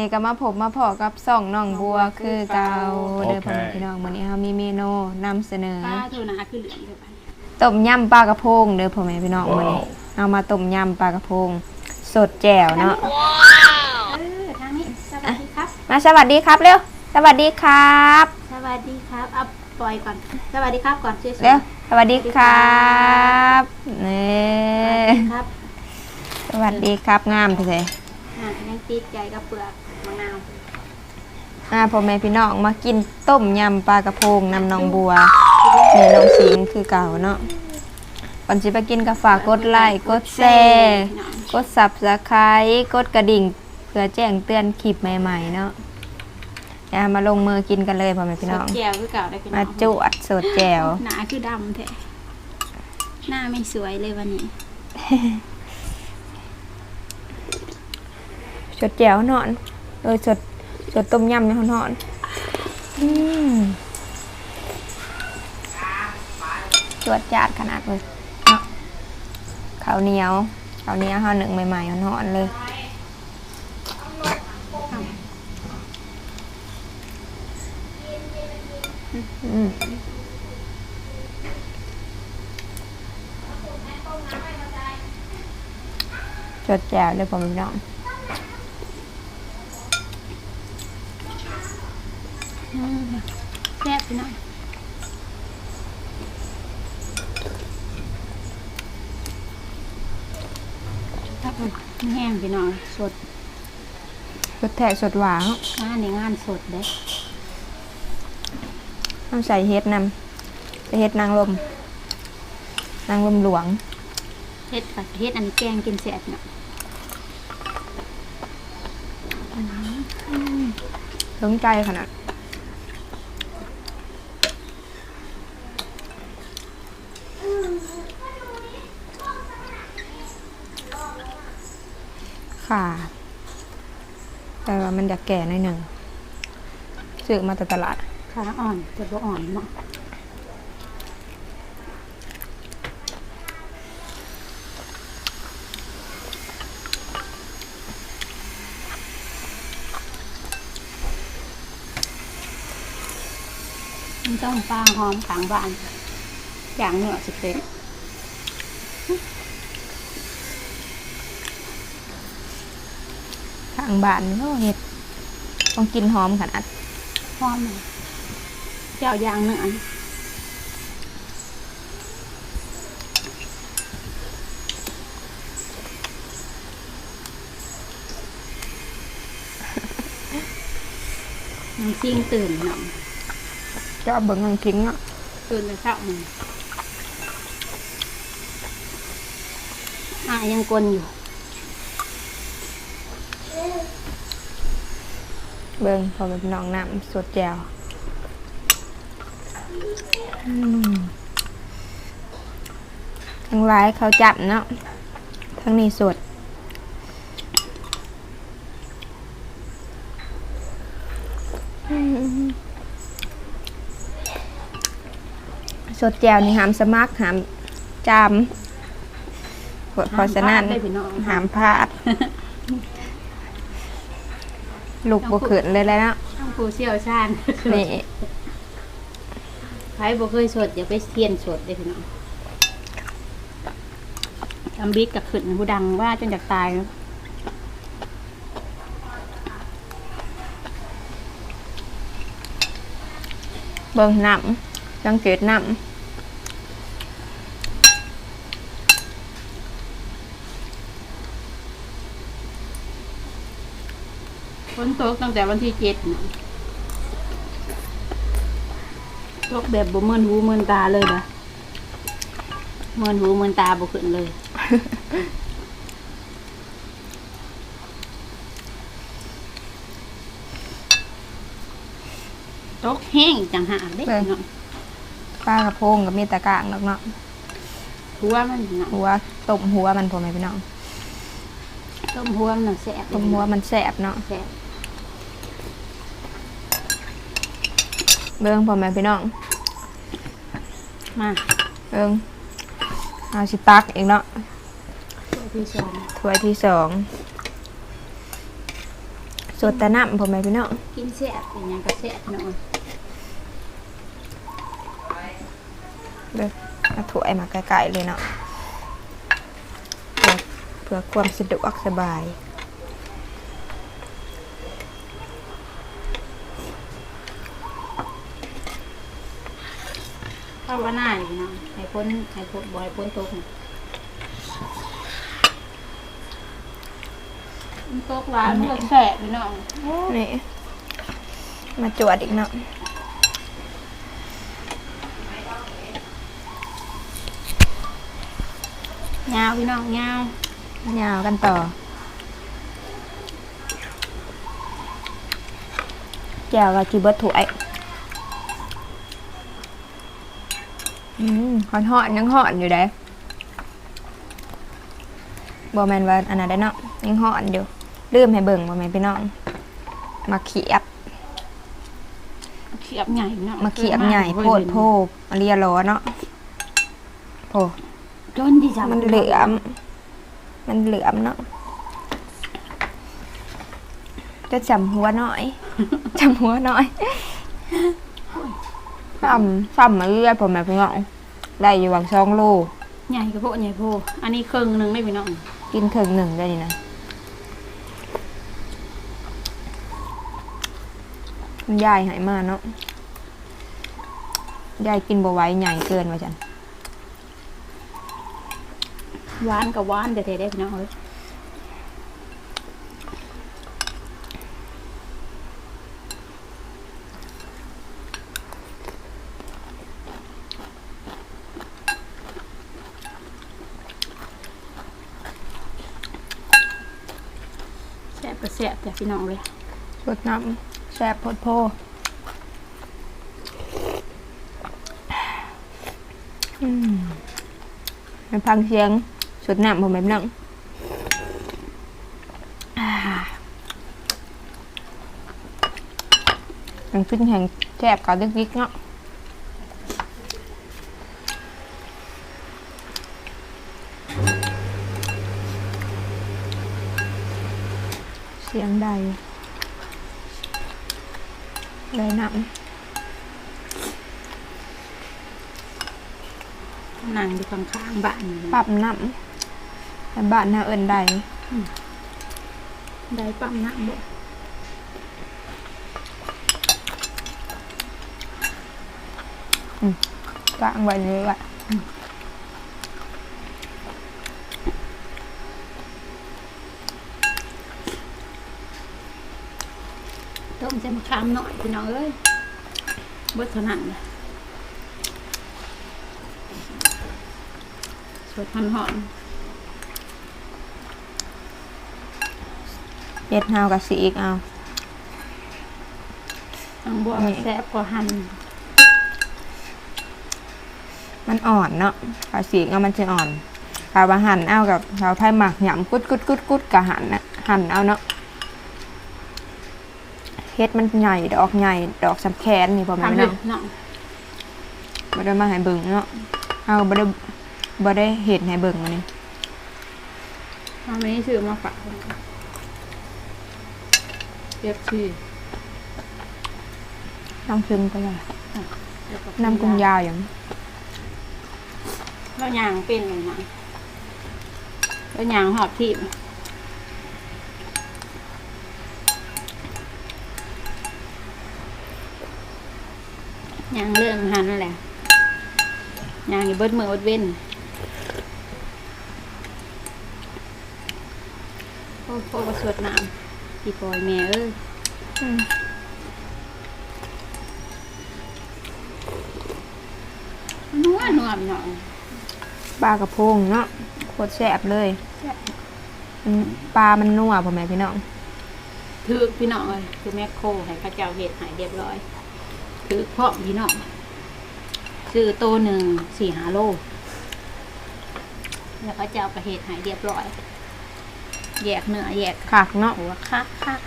นนี้ก็มาพบมาพอกับส่องน้องบัวคือเก่าเด้อพ่อแม่พี่น้องวันนี้เรามีเมนูนำเสนอป้าโทนาคือเหลืองเลยไปต้มยำปลากระพงเด้อพ่อแม่พี่น้องวันนี้เอามาต้มยำปลากระพง สดแจ่วเนาะเออทางนี้สวัสดีครับ มาสวัสดีครับเร็วสวัสดีครับสวัสดีครับเอาปล่อยก่อน สวัสดีครับก่อนช่วยเร็วสวัสดีครับนี่ครับ สวัสดีครับงามเถ อะอ่ายังติดใจกับเปลือกมะนาวอ่าพ่อแม่พี่น้องมากินต้มยำปลากระพงนำน้องบัวนี่น้องสิงคือเก่าเนาะก่อนสิไปกินก็ฝากกดไลค์กดแชร์กดสับสไครต์กดกระดิ่ง เพื่อแจ้งเตือนคลิปใหม่ๆเนาะอย่ามาลงมือกินกันเลยพ่อแม่พี่สน้ดองแก้วคือเก่าได้พี่น้มาองจวดสดแจ่วหนาคือดำแท้หน้าไม่สวยเลยวันนี้ สดแจ่วนอนเออสดสดต้มยำเนี่ยนอนอืมจวดจาดขนาดเลยเนาะข้าวเหนียวข้าวเหนียวห่อหนึ่งใหม่ๆนอนๆเลยจดแจวเลยผมพี่น้อง แซ่บพี่น้องครับผมแห้งพี่น้องสดสดแทกสดหวานงานในงานสดเด้ต้องใส่เฮ็ดนำใส่เฮ็ดนางลม นางลมหลวง เฮ็ดกับเฮ็ดอันนี้แกงกินแซ่บเนาะถึงใจขนาด ค่ะแต่ว่ามันอยากแก่หน่อยหนึ่งซื้อมาแต่ตลาดขาอ่อนจะบ่อ่อนเนาะมันต้องปลาหอมขางบ้านอย่างเนื้อสเต็ก ทางบ้านก็เห็ดต้องกินหอมขนาดหอมเลยเจ้าอย่างเนื้อน้ำซิ่งตื่นเนาะชอบเบิ่งนังคิงอะตื่นแต่เช้ามันอะยังกลนอยู่ เบิ่งพอเป็นน้องน้ำสดแจวอืมทั้งร้ายเขาจับเนาะทั้งนี้สดอืมสดแจวนี่หามสมัครหามจามเพราะฉะนั้นได้พี่น้องหามพลาด ลูกบกขืนเลยแล้วเนาะต้องผู้เชี่ยวชาญนี่ใครบ่เคยสดอย่าไปเทียนสดเลยพี่น้องทำบิ๊กกับขึ้นผู้ดังว่าจนอยากตายเนาะเบิ่งน้ำสังเกตน้ฝ นตกตั้งแต่วันที่เจ็ดเนาะตกแบบบ่เมินหูเมินตาเลยนะเมินหูเมินตาบ่ขึ้นเลย ตกแห้งจังหากเด้เนาะำปลากระพงกับมีแตะกร้างดอกเนาะหัวมันเนาะหัวต้มหัวมันพอไหมพี่น้องต้มหัวมันน่ะแซ่บต้มหัวมันแสบเนาะแซ่บ เบิ่งพอไหมพี่น้อง มาเบิ่งเอาสิตักอีกเนาะตัวที่สองถ้วยที่สองสดแต่น้ำพ่อแม่พี่น้องกินแซ่บเป็นหยังก็แซ่บพี่น้องเด้อเอาถ้วยมาไกลๆเลยเนาะเพื่อเพื่อความสะดวกสบาย ข้าวว่าหน้านี่พี่น้องให้พ้นให้พ้นบ่ให้พ้นตกตกหลายมันก็แซ่บพี่น้องนี่มาจวดอีกเนาะยาวพี่น้องยาวยาวกันต่อ แกว่ากี่เบิร์ถ้วยอื มหอนหอนๆยังหอนอยู่เด้บอแมนว่าอันนั้นได้เนาะยังหอนอยู่ลืมให้เบิ่งบอแมนพี่น้องมาเขียบเขียบใหญ่พี่น้องมาเขียบใหญ่โพดโพมาเรียร้อเนาะโพจนที่จะมันเหลือม มันเหลือมเนาะจะจำหัวหน่อยจำหัวหน่อย ซ้ำซ้ำมาเรื่อยผมแบบพี่น้องได้อยู่หวังช่องโลใหญ่กระโพดใหญ่โพอันนี้ครึ่งหนึงได้พี่น้องกินครึ่งหนึ่งได้นี่นะคุณยายหายมาเนาะยายกินบวไหว้ใหญ่เกินว่าจันหวานกับหวานแต่ๆได้พี่น้องเอ้ย แซ่บก็แซ่บแต่ พี่น้องเลยสดน้ำแซ่บโพดโพอืมไปฟังเสียงสดน้ำผมแบบนั่งอ่ามันขึ้นแห่งแซ่บกับดึกๆเนาะ เสียงใดเลยน้นั่งอยู่ข้างๆบ้านนี่ำปรับน้ำแต่บ้านน่าเอินใดได้ปั๊มน้ำบ่กลางไว้เลยว่ะ มใส่มะขามหน่อยพี่น้องเอ้ยบดเท่านั้นเลยสดหอนเย็ดเฮากับสีอีกเอาๆทั้งบัวแซ่บกว่าหั่นมันอ่อนเนาะกาสีกเอามันจะอ่อนกาบาหั่นเอากับเราไผ่หมักหยำกุดกุดกุดกุดกะหั่นนะหั่นเอาเนาะ ฮ็ดมันใหญ่ดอกใหญ่ดอกสำแคนนี่พอไหมทำเนาะเนาะบ่ได้มาให้เบิ่งเนาะเอาบ่ได้บ่ได้เห็ดให้เบิ่งมานี่ทำไม่ซื้อมาฝากเรียบชื่อน้องซึมไปเลยน้ำกุ้งยาวอย่างแล้วยางเป็นเลยนะแล้วยางหอบที่ ยางเรื่องหันแหละยางอยู่เบิดมืออดเว้นโอ้โหกระสวดน้ำพี่ปอยแม่เอ้ยอืมนัวนัวพี่น้องปลากระพงเนาะโคตรแซ่บเลยอืมปลามันนัวพ่อแม่พี่น้องถือพี่น้องเลยคือแม่โคให้ข้าเจ้าเห็ดใหายเรียบร้อย ถือพร้อมพี่น้องซื้อโตวหนึ่งสี่หาโล แล้วก็จะเอาไปเห็ดใหายเรียบร้อย แยกเนื้อแยกคักเนาะหัวคักคัก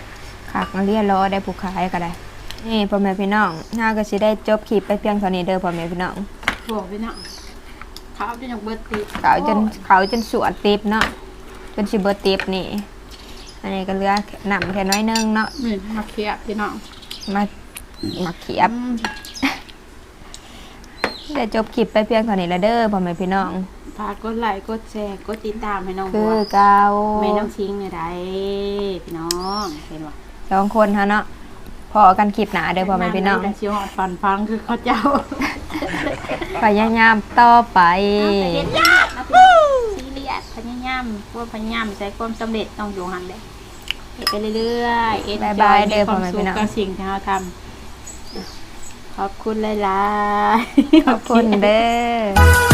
คักมาเรียรอได้ผู้ขายก็ได้ นี่พ่อแม่พี่น้องน่าก็สิได้จบคลิปไปเพียงเท่านี้เด้อพ่อแม่พี่น้องโอ้พี่น้องเขาจะยังเบิดตีเขาจนเขาจนสวดติบเนาะจนสิเบิดติบนี่ อันนี้ก็เหลือหนำแค่น้อยนึงเนาะนี่มาเคียบพี่น้องมา มาเขียบได้จบคลิปไปเพียงเท่านี้ละเด้อพ่อแม่พี่น้อง ฝากกดไลค์กดแชร์กดติดตามให้น้องคืบัอวเกาแม่น้องชิงเนี่ยได้พี่น้องเห็นบ่สองคนฮะเนาะพอกันคลิปหนาเด้อพ่อแม่พี่น้องได้ชิวหอดฟันฟังคือเขาเจ้าพยายามต่อไปเฮ็ดยากนะพี่ซีเรียสพยายามความพยายามใช้ความสำเร็จต้องอยู่หันเลยเฮ็ดไปเรื่อยๆเอ็นบ๊ายจบาอยยเด้มีอความพ่อแม่สุพี่ขน้องกับสิ่งที่เราทำ ขอบคุณหลายๆขอบคุณเด้อ